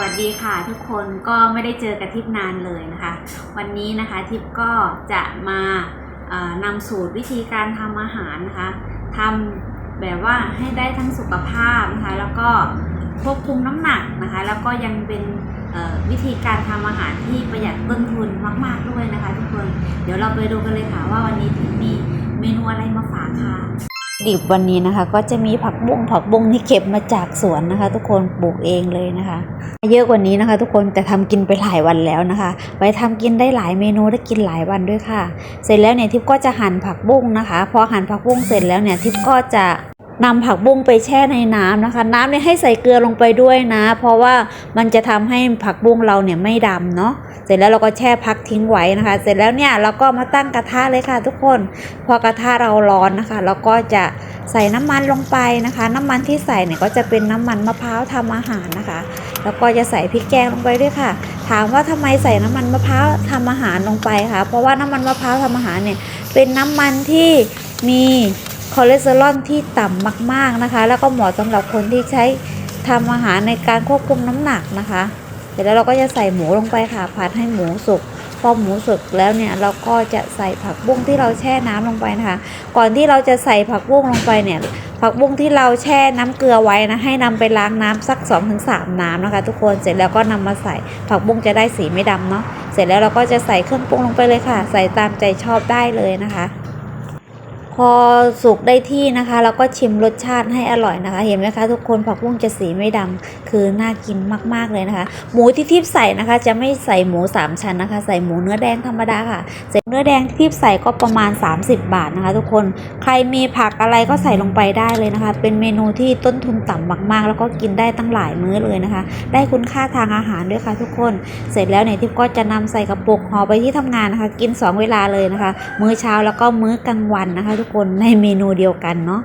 วัสดีค่ะทุกคนก็ไม่ได้เจอกับทิพนานเลยนะคะ วันนี้นะคะทิพก็จะมานำสูตรวิธีการทำอาหารนะคะทำแบบว่าให้ได้ทั้งสุขภาพนะคะแล้วก็ควบคุมน้ำหนักนะคะแล้วก็ยังเป็นวิธีการทำอาหารที่ประหยัดต้นทุนมากๆด้วยนะคะ ทุกคนเดี๋ยวเราไปดูกันเลยค่ะว่าวันนี้ทิพมีเมนูอะไรมาฝากค่ะ ดิบวันนี้นะคะ ก็จะมีผักบุ้งผักบุ้งที่เก็บมาจากสวนนะคะ ทุกคนปลูกเองเลยนะคะ เยอะกว่านี้นะคะ ทุกคนแต่ทำกินไปหลายวันแล้วนะคะไปทำกินได้หลายเมนูได้กินหลายวันด้วยค่ะ เสร็จแล้วเนี่ยทิพย์ก็จะหั่นผักบุ้งนะคะพอหั่นผักบุ้งเสร็จแล้วเนี่ยทิพย์ก็จะ นำผักบุ้งไปแช่ในน้ำนะคะ น้ำเนี่ยให้ใส่เกลือลงไปด้วยนะ เพราะว่ามันจะทำให้ผักบุ้งเราเนี่ยไม่ดำเนาะเสร็จแล้วเราก็แช่พักทิ้งไว้นะคะ เสร็จแล้วเนี่ยเราก็มาตั้งกระทะเลยค่ะทุกคน พอกระทะเราร้อนนะคะ เราก็จะใส่น้ำมันลงไปนะคะ น้ำมันที่ใส่เนี่ยก็จะเป็นน้ำมันมะพร้าวทำอาหารนะคะ แล้วก็จะใส่พริกแกงลงไปด้วยค่ะ ถามว่าทำไมใส่น้ำมันมะพร้าวทำอาหารลงไปคะเพราะว่าน้ำมันมะพร้าวทำอาหารเนี่ยเป็นน้ำมันที่มี คอเลสเตอรอลที่ต่ำมากๆนะคะ แล้วก็เหมาะสำหรับคนที่ใช้ทำอาหารในการควบคุมน้ำหนักนะคะ เสร็จแล้วเราก็จะใส่หมูลงไปค่ะผัดให้หมูสุกพอหมูสุกแล้วเนี่ยเราก็จะใส่ผักบุ้งที่เราแช่น้ำลงไปนะคะ ก่อนที่เราจะใส่ผักบุ้งลงไปเนี่ย ผักบุ้งที่เราแช่น้ำเกลือไว้นะให้นำไปล้างน้ำสัก 2-3 น้ำนะคะ ทุกคนเสร็จแล้วก็นำมาใส่ผักบุ้งจะได้สีไม่ดำเนาะเสร็จแล้วเราก็จะใส่เครื่องปรุงลงไปเลยค่ะ ใส่ตามใจชอบได้เลยนะคะ พอสุกได้ที่นะคะ เราก็ชิมรสชาติให้อร่อยนะคะ เห็นไหมคะ ทุกคนผักบุ้งจะสีไม่ดำคือน่ากินมากๆเลยนะคะ หมูที่ทิพย์ใส่นะคะ จะไม่ใส่หมูสามชั้นนะคะ ใส่หมูเนื้อแดงธรรมดาค่ะใส่เนื้อแดงทิพย์ใส่ก็ประมาณ 30 บาทนะคะ ทุกคนใครมีผักอะไรก็ใส่ลงไปได้เลยนะคะ เป็นเมนูที่ต้นทุนต่ำมาก ๆ แล้วก็กินได้ตั้งหลายมื้อเลยนะคะ ได้คุณค่าทางอาหารด้วยค่ะ ทุกคนเสร็จแล้วเนี่ยทิพย์ก็จะนำใส่กระปุกห่อไปที่ทำงานนะคะ กินสองเวลาเลยนะคะ มื้อเช้าแล้วก็มื้อกลางวันนะคะทุกคนในเมนูเดียวกันเนาะ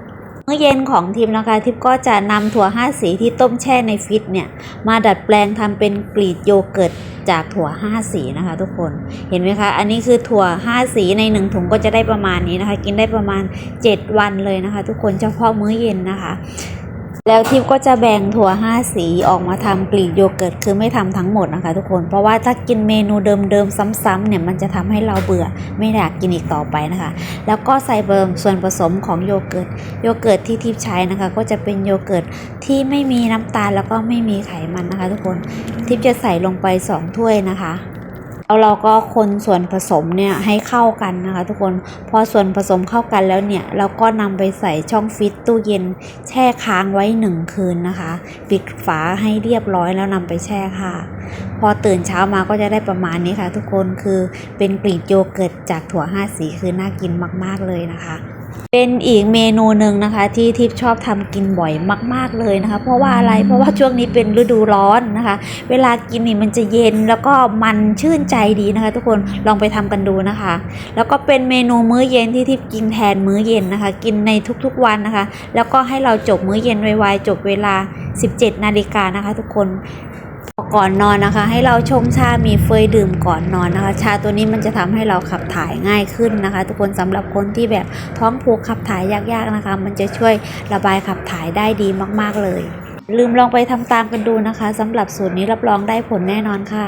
มื้อเย็นของทีมนะคะทิพก็จะนำถั่วห้าสีที่ต้มแช่ในฟิตเนี่ย มาดัดแปลงทำเป็นกรีดโยเกิร์ตจากถั่วห้าสีนะคะ ทุกคนเห็นไหมคะ อันนี้คือถั่วห้าสีในหนึ่งถุงก็จะได้ประมาณนี้นะคะ กินได้ประมาณ 7 วันเลยนะคะ ทุกคนเฉพาะมื้อเย็นนะคะ แล้วทิพย์ก็จะแบ่งถั่วห้าสีออกมาทำกรีกโยเกิร์ตคือไม่ทำทั้งหมดนะคะทุกคนเพราะว่าถ้ากินเมนูเดิมๆซ้ำๆเนี่ยมันจะทำให้เราเบื่อไม่อยากกินอีกต่อไปนะคะ แล้วก็ใส่เบิมส่วนผสมของโยเกิร์ตโยเกิร์ตที่ทิพย์ใช้นะคะ ก็จะเป็นโยเกิร์ตที่ไม่มีน้ำตาลแล้วก็ไม่มีไขมันนะคะ ทุกคนทิพย์จะใส่ลงไปสองถ้วยนะคะ แล้วเราก็คนส่วนผสมเนี่ยให้เข้ากันนะคะ ทุกคนพอส่วนผสมเข้ากันแล้วเนี่ยเราก็นำไปใส่ช่องฟิตตู้เย็นแช่ค้างไว้หนึ่งคืนนะคะ ปิดฝาให้เรียบร้อยแล้วนำไปแช่ค่ะ พอตื่นเช้ามาก็จะได้ประมาณนี้ค่ะ ทุกคนคือเป็นกรีกโยเกิร์ตจากถั่วห้าสีคือน่ากินมาก ๆเลยนะคะ เป็นอีกเมนูหนึ่งนะคะ ที่ทิพย์ชอบทำกินบ่อยมาก ๆเลยนะคะ เพราะว่าอะไรเพราะว่าช่วงนี้เป็นฤดูร้อนนะคะ เวลากินนี่มันจะเย็นแล้วก็มันชื่นใจดีนะคะ ทุกคนลองไปทำกันดูนะคะ แล้วก็เป็นเมนูมื้อเย็นที่ทิพย์กินแทนมื้อเย็นนะคะ กินในทุกๆวันนะคะ แล้วก็ให้เราจบมื้อเย็นไวๆจบเวลา 17 นาฬิกานะคะ ทุกคน ก่อนนอนนะคะ ให้เราชงชามีเฟยดื่มก่อนนอนนะคะ ชาตัวนี้มันจะทำให้เราขับถ่ายง่ายขึ้นนะคะ ทุกคนสำหรับคนที่แบบท้องผูกขับถ่ายยากๆนะคะ มันจะช่วยระบายขับถ่ายได้ดีมากๆเลย ลืมลองไปทำตามกันดูนะคะสำหรับสูตรนี้รับรองได้ผลแน่นอนค่ะ